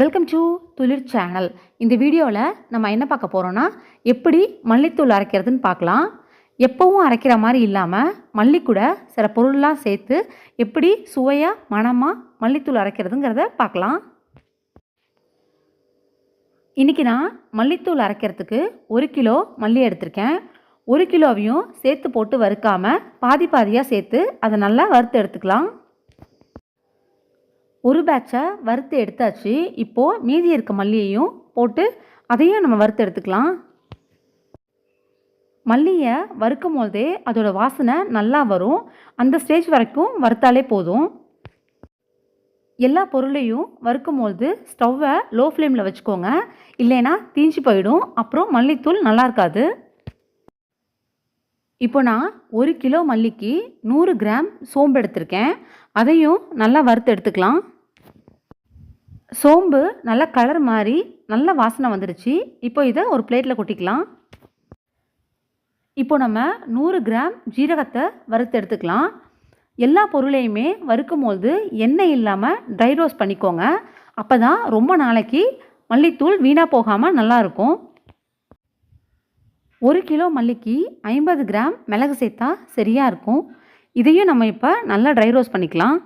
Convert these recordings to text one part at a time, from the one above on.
Welcome to துளிர் channel இந்த வீடியோவில் நம்ம என்ன பார்க்க போகிறோன்னா எப்படி மல்லித்தூள் அரைக்கிறதுன்னு பார்க்கலாம். எப்போவும் அரைக்கிற மாதிரி இல்லாமல் மல்லிக்கூட சில பொருள்லாம் சேர்த்து எப்படி சுவையாக மணமாக மல்லித்தூள் அரைக்கிறதுங்கிறத பார்க்கலாம். இன்றைக்கி நான் மல்லித்தூள் அரைக்கிறதுக்கு ஒரு கிலோ மல்லி எடுத்திருக்கேன். ஒரு கிலோவையும் சேர்த்து போட்டு வறுக்காமல் பாதி பாதியாக சேர்த்து அதை நல்லா வறுத்து எடுத்துக்கலாம். ஒரு பேட்சை வறுத்து எடுத்தாச்சு. இப்போது மீதி இருக்க மல்லியையும் போட்டு அதையும் நம்ம வறுத்து எடுத்துக்கலாம். மல்லியை வறுக்கும் போதே அதோட வாசனை நல்லா வரும். அந்த ஸ்டேஜ் வரைக்கும் வறுத்தாலே போதும். எல்லா பொருளையும் வறுக்கும் பொழுது ஸ்டவ்வை லோ ஃப்ளேமில் வச்சுக்கோங்க. இல்லைன்னா தீஞ்சு போயிடும். அப்புறம் மல்லித்தூள் நல்லா இருக்காது. இப்போ நான் ஒரு கிலோ மல்லிக்கு நூறு கிராம் சோம்பு எடுத்திருக்கேன். அதையும் நல்லா வறுத்து எடுத்துக்கலாம். சோம்பு நல்லா கலர் மாதிரி நல்ல வாசனை வந்துடுச்சு இப்போ இதை ஒரு பிளேட்டில் கொட்டிக்கலாம். இப்போ நம்ம நூறு கிராம் ஜீரகத்தை வறுத்து எடுத்துக்கலாம். எல்லா பொருளையுமே வறுக்கும் போது எண்ணெய் இல்லாமல் ட்ரை ரோஸ்ட் பண்ணிக்கோங்க. அப்போ தான் ரொம்ப நாளைக்கு மல்லித்தூள் வீணாக போகாமல் நல்லாயிருக்கும் ஒரு கிலோ மல்லிக்கு ஐம்பது கிராம் மிளகு சேர்த்தா சரியாக இருக்கும். இதையும் நம்ம இப்போ நல்லா ட்ரை ரோஸ்ட் பண்ணிக்கலாம்.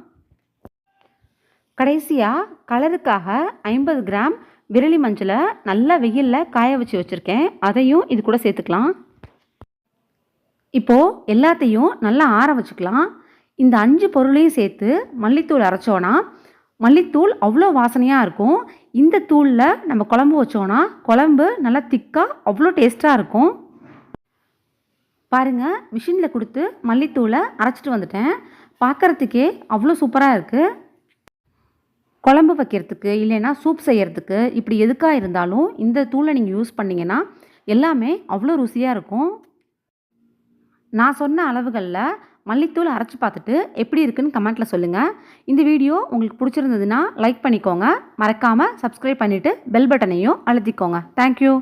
கடைசியாக கலருக்காக ஐம்பது கிராம் விரலி மஞ்சளை நல்லா வெயிலில் காய வச்சு வச்சுருக்கேன். அதையும் இது கூட சேர்த்துக்கலாம். இப்போது எல்லாத்தையும் நல்லா ஆற வச்சுக்கலாம். இந்த அஞ்சு பொருளையும் சேர்த்து மல்லித்தூள் அரைச்சோன்னா மல்லித்தூள் அவ்வளோ வாசனையாக இருக்கும். இந்த தூளில் நம்ம குழம்பு வச்சோன்னா குழம்பு நல்லா திக்காக அவ்வளோ டேஸ்ட்டாக இருக்கும். பாருங்கள் மிஷினில் கொடுத்து மல்லித்தூளை அரைச்சிட்டு வந்துட்டேன். பார்க்குறதுக்கே அவ்வளோ சூப்பராக இருக்குது குழம்பு வைக்கிறதுக்கு இல்லைன்னா சூப் செய்கிறதுக்கு இப்படி எதுக்காக இருந்தாலும் இந்த தூளை நீங்கள் யூஸ் பண்ணிங்கன்னா எல்லாமே அவ்வளோ ருசியாக இருக்கும். நான் சொன்ன அளவுகளில் மல்லித்தூள் அரைச்சி பார்த்துட்டு எப்படி இருக்குன்னு கமெண்ட்டில் சொல்லுங்கள் இந்த வீடியோ உங்களுக்கு பிடிச்சிருந்ததுன்னா லைக் பண்ணிக்கோங்க. மறக்காமல் சப்ஸ்கிரைப் பண்ணிவிட்டு பெல் பட்டனையும் அழுத்திக்கோங்க. தேங்க்யூ